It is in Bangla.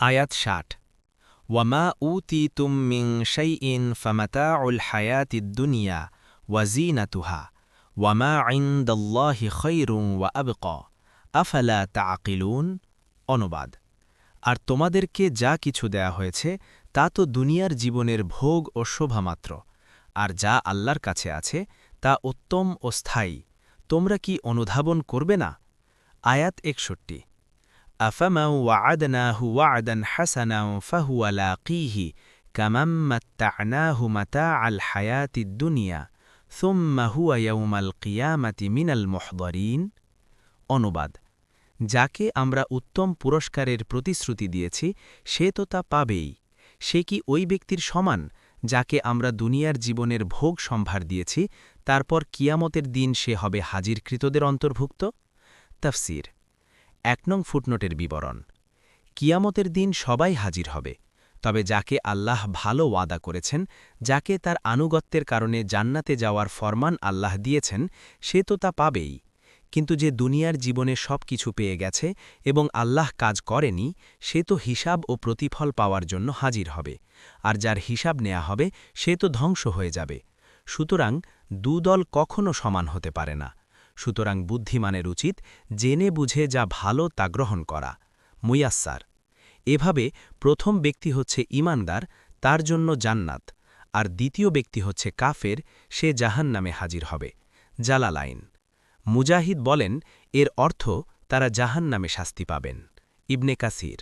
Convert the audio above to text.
আয়াত ষাট। ওয়ামা উ উতি তুমিং শাইইন ফামাতা উল হায়াতি দুনিয়া ওয়াজিনাতুহা ওয়ামা আইন্দাল্লাহি খৈরুং ওয়া আবক। আফালা তাকিলুন অনুবাদ। আর তোমাদেরকে যা কিছু দেয়া হয়েছে, তা তো দুনিয়ার জীবনের ভোগ ও শোভামাত্র। আর যা আল্লাহর কাছে আছে, তা উত্তম ও স্থায়ী। তোমরা কি অনুধাবন করবে না? আয়াত একষট্টি। أفمن وعدناه وعدا حسنا فهو لاقيه كمن متعناه متاع الحياة الدنيا ثم هو يوم القيامة من المحضرين অনুবাদ যাকে আমরা উত্তম পুরস্কারের প্রতিশ্রুতি দিয়েছি সে তো তা পাবেই সে কি ওই ব্যক্তির সমান যাকে আমরা দুনিয়ার জীবনের ভোগ সম্ভার দিয়েছি তারপর কিয়ামতের দিন সে হবে হাজিরকৃতদের অন্তর্ভুক্ত তফসির এক নং ফুটনোটের বিবরণ। কিয়ামতের দিন সবাই হাজির হবে, তবে যাকে আল্লাহ ভালো ওয়াদা করেছেন, যাকে তার আনুগত্যের কারণে জান্নাতে যাওয়ার ফরমান আল্লাহ দিয়েছেন, সে তো তা পাবেই। কিন্তু যে দুনিয়ার জীবনে সব কিছু পেয়ে গেছে এবং আল্লাহ কাজ করেনি, সে তো হিসাব ও প্রতিফল পাওয়ার জন্য হাজির হবে, আর যার হিসাব নেয়া হবে, সে তো ধ্বংস হয়ে যাবে। সুতরাং দুদল কখনো সমান হতে পারে না। সুতরাং বুদ্ধিমানের উচিত জেনে বুঝে যা ভালো তা গ্রহণ করা। মুয়াস্সার। এভাবে প্রথম ব্যক্তি হচ্ছে ইমানদার তার জন্য জান্নাত, আর দ্বিতীয় ব্যক্তি হচ্ছে কাফের, সে জাহান নামে হাজির হবে। জালালাইন। মুজাহিদ বলেন, এর অর্থ তারা জাহান নামে শাস্তি পাবেন। ইবনে কাসির।